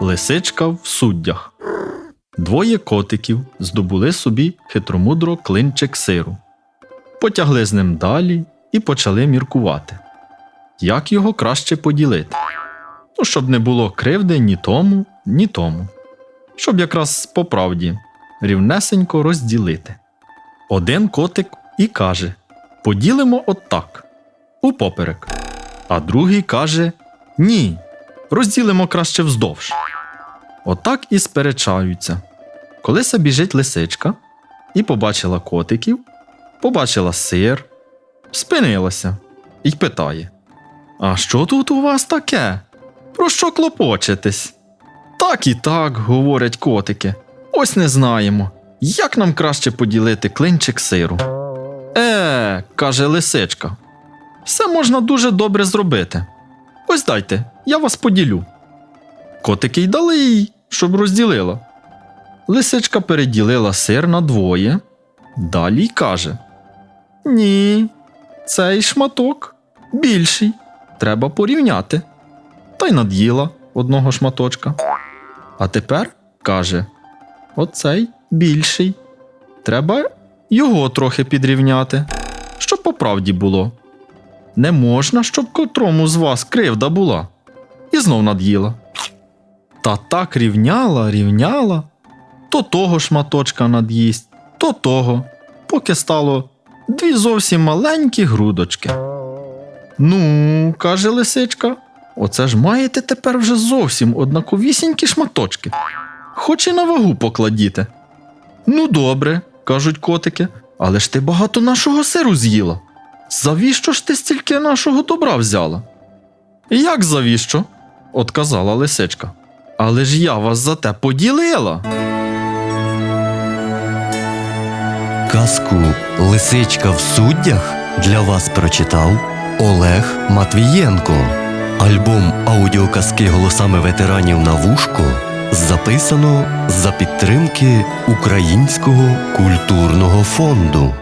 Лисичка в суддях. Двоє котиків здобули собі хитромудро клинчик сиру. Потягли з ним далі і почали міркувати, як його краще поділити. Ну, щоб не було кривди ні тому, ні тому. Щоб якраз по правді рівнесенько розділити. Один котик і каже: Поділимо отак, упоперек. А другий каже: Ні, розділимо краще вздовж. Отак і сперечаються. Колися біжить лисичка і побачила котиків, побачила сир, спинилася і питає: А що тут у вас таке? Про що клопочетесь? Так і так, говорять котики. Ось не знаємо, як нам краще поділити клинчик сиру. Е, каже лисичка. Все можна дуже добре зробити. Ось дайте, я вас поділю. Котики й дали їй, щоб розділила. Лисичка переділила сир на двоє, далі каже: Ні, цей шматок більший. Треба порівняти. Та й над'їла одного шматочка. А тепер каже: Оцей більший. Треба його трохи підрівняти, щоб по правді було. Не можна, щоб котрому з вас кривда була. І знов над'їла. Та так рівняла, рівняла, то того шматочка над'їсть, то того, поки стало дві зовсім маленькі грудочки. Ну, каже лисичка, оце ж маєте тепер вже зовсім однаковісінькі шматочки. Хоч і на вагу покладіте. Ну, добре, кажуть котики, але ж ти багато нашого сиру з'їла. Завіщо ж ти стільки нашого добра взяла? Як завіщо? отказала лисичка. Але ж я вас за те поділила. Казку Лисичка в суддях для вас прочитав Олег Матвієнко. Альбом аудіоказки голосами ветеранів на вушко записано за підтримки Українського культурного фонду.